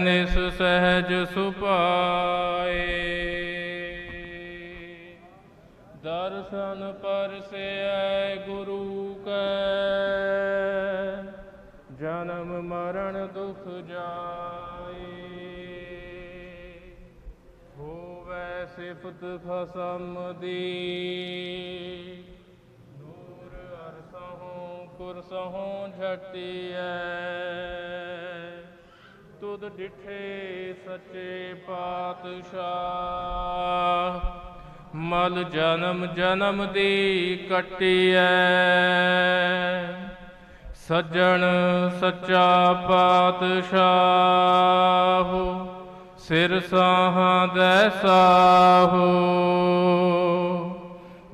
ਨਿਸ ਸਹਿਜ ਸੁਪਾਏ। ਦਰਸ਼ਨ ਪਰਸੈ ਗੁਰੂ ਕੈ। ਜਨਮ ਮਰਨ ਦੁਖ ਜਾਏ। ਹੋਵੈ ਸਿਫਤ ਖਸਮ ਦੀ। ਨੂਰ ਅਰਸਹੋਂ ਕੁਰਸਹੋਂ ਝਟਿਐ। ਤੁਧ ਡਿਠੇ ਸੱਚੇ ਪਾਤਸ਼ਾਹ। ਮਲ ਜਨਮ ਜਨਮ ਦੀ ਕਟਿਐ। ਸੱਜਣ ਸੱਚਾ ਪਾਤਸ਼ਾਹ, ਸਿਰ ਸਾਹਾਂ ਦੈ ਸਾਹੋ।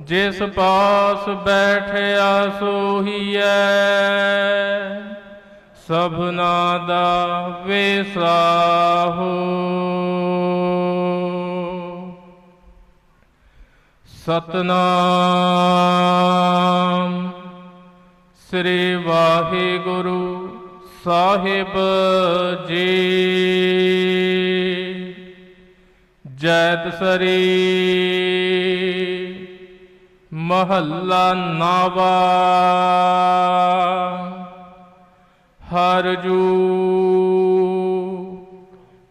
ਜਿਸ ਪਾਸ ਬੈਠਿਆ ਸੋਹੀਐ। ਸਭਨਾ ਦਾ ਵੇਸਾਹੋ ਸਤਨਾਮ ਸ੍ਰੀ ਵਾਹਿਗੁਰੂ ਸਾਹਿਬ ਜੀ। ਜੈਤ ਸਰੀ ਮਹੱਲਾ ਨਾਵਾ। ਹਰ ਜੂ।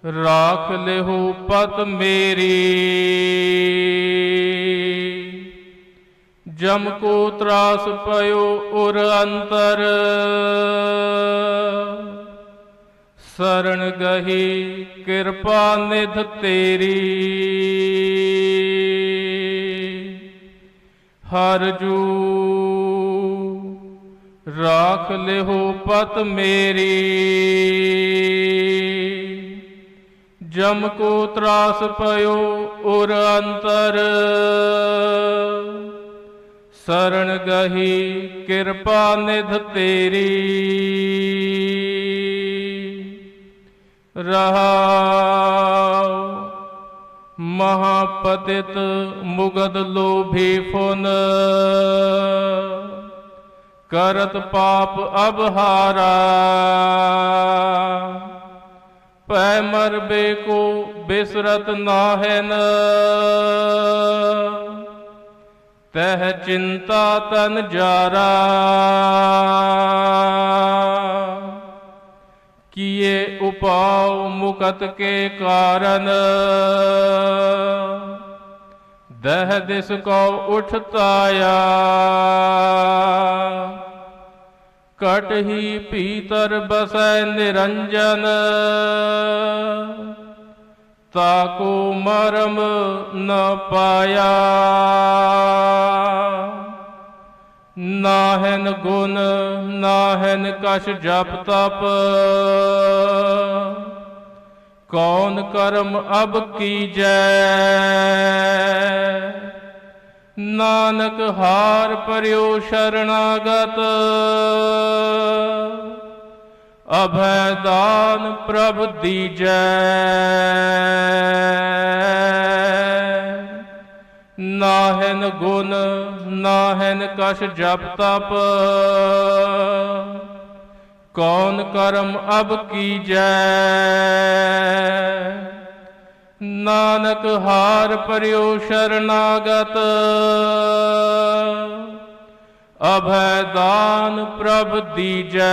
ਰਾਖ ਲਿਹੋ ਪਤ ਮੇਰੀ। ਜਮ ਕੋ ਤਰਾਸ ਪਇਓ ਉਰ ਅੰਤਰ। ਸਰਣ ਗਹੀ ਕਿਰਪਾ ਨਿਧ ਤੇਰੀ। ਹਰ ਜੂ। ਰਾਖ ਲਿਹੋ ਪਤ ਮੇਰੀ। ਜਮ ਕੋ ਤਰਾਸ ਪਇਓ ਉਰ ਅੰਤਰ। ਸਰਣ ਗਹੀ ਕਿਰਪਾ ਨਿਧ ਤੇਰੀ। ਰਹਾਉ ਮਹਾਪਤਿਤ ਮੁਗਦ ਲੋਭੀ ਫੁਨ। ਕਰਤ ਪਾਪ ਅਬਹਾਰਾ ਪੈ ਮਰਬੇ ਕੋ ਬਿਸਰਤ ਨਾਹਿਨ। ਤਹ ਚਿੰਤਾ ਤਨ ਜਾਰਾ। ਕੀਏ ਉਪਾਉ ਮੁਕਤ ਕੇ ਕਾਰਨ। ਦਹ ਦਿਸ ਕੋ ਉਠਤਾਇਆ। ਕਟ ਹੀ ਪੀਤਰ ਬਸੈ ਨਿਰੰਜਨ। ਤਾਕੋ ਮਰਮ ਨ ਪਾਇਆ। ਨਾਹਨ ਗੁਣ, ਨਾਹਨ ਕਛ ਜਪ ਤਪ। ਕੌਣ ਕਰਮ ਅਬ ਕੀਜੈ ਨਾਨਕ ਹਾਰ ਪਰਿਓ ਸ਼ਰਣਾਗਤ। ਅਭੈ ਦਾਨ ਪ੍ਰਭ ਦੀਜੈ। ਨਾਹਨ ਗੁਣ, ਨਾਹਨ ਕਛ ਜਪ ਤਪ। ਕੌਣ ਕਰਮ ਅਬ ਕੀਜੈ ਨਾਨਕ ਹਾਰ ਪਰਿਓ ਸ਼ਰਨਾਗਤ। ਅਭੈ ਦਾਨ ਪ੍ਰਭ ਦੀਜੈ।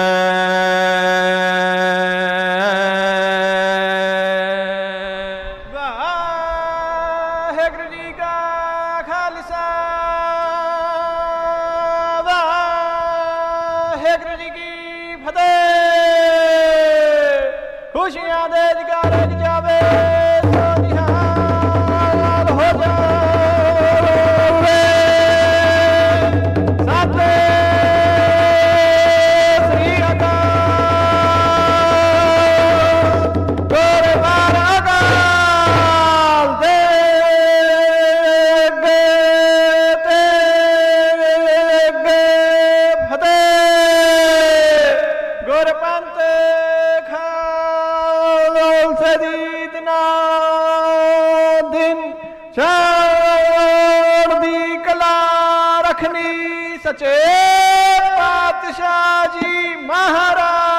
ਵਾਹਿਗੁਰੂ ਜੀ ਕਾ ਗੁਰਪੰਥ ਖਾਲਸੇ ਦੀ ਦਿਨਾ ਦਿਨ ਦੀ ਕਲਾ ਰਖਨੀ ਸਚੇ ਪਾਤਸ਼ਾਹ ਜੀ ਮਹਾਰਾਜ